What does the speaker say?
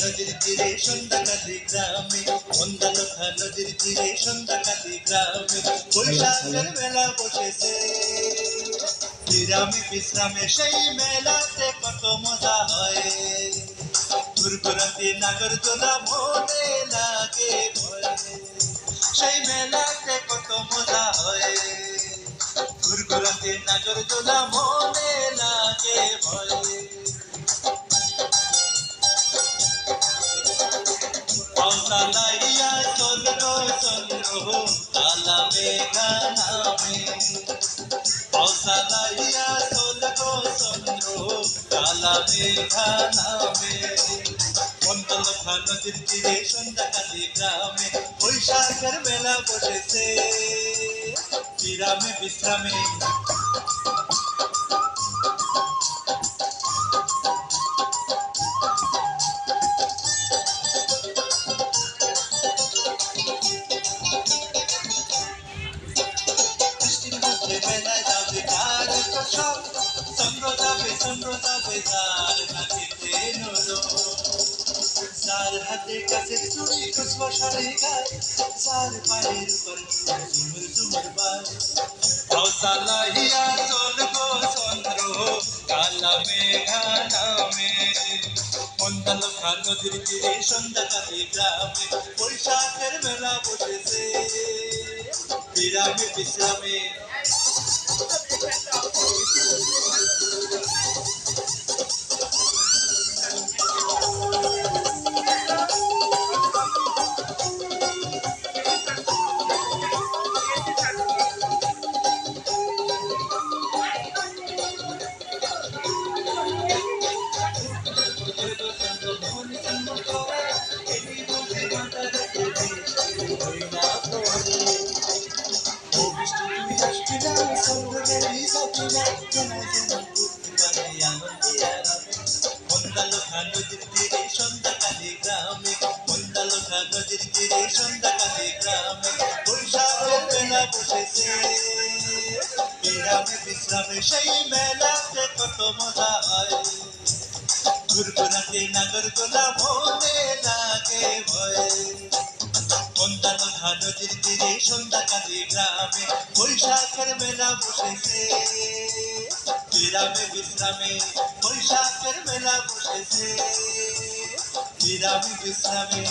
নদীর তীরে সন্ধ্যাকালী গ্রামে অন্দালখা নদীর তীরে সন্ধ্যাকালী গ্রামে, বৈশাখের মেলা বসেছে। বিরামে বিশ্রামে সেই মেলাতে কত হয়। ঘুরঘুরাতে নাগর দোলা মনে লাগে। সেই মেলাতে কত মজা হয় ঘুরঘুরাতে নাগর দোলা মনে লাগে ভয়ে পাউসালাইয়া চন্দ্র চন্দ্র কালা মেঘা নামে পাউসালাইয়া চন্দ্র চন্দ্র কালা মেঘা নামে মন্ডলখা নদীর তীরে সন্ধ্যাকালী গ্রামে বৈশাখের মেলা বসেছে। বিরামে বিশ্রামে বৃষ্টির মধ্যে যার হাতে কাছে চুড়ি কুসবা শাড়ি গায়। যার মেলা বসেছে। বিরামে বিশ্রামে নদীর তীরে সন্ধ্যাকালী গ্রামে মেলা বসেছে বিরামে বিশ্রামে সেই মেলাতে কত মজা হয় ঘুরঘুরাতে নাগর গোলা মনে লাগে ভয়। মন্দালখা নদীর তীরে সন্ধ্যাকালী গ্রামে বৈশাখের মেলা বসেছে। বিরামে বিশ্রামে বৈশাখের মেলা বসেছে। বিরামে বিশ্রামে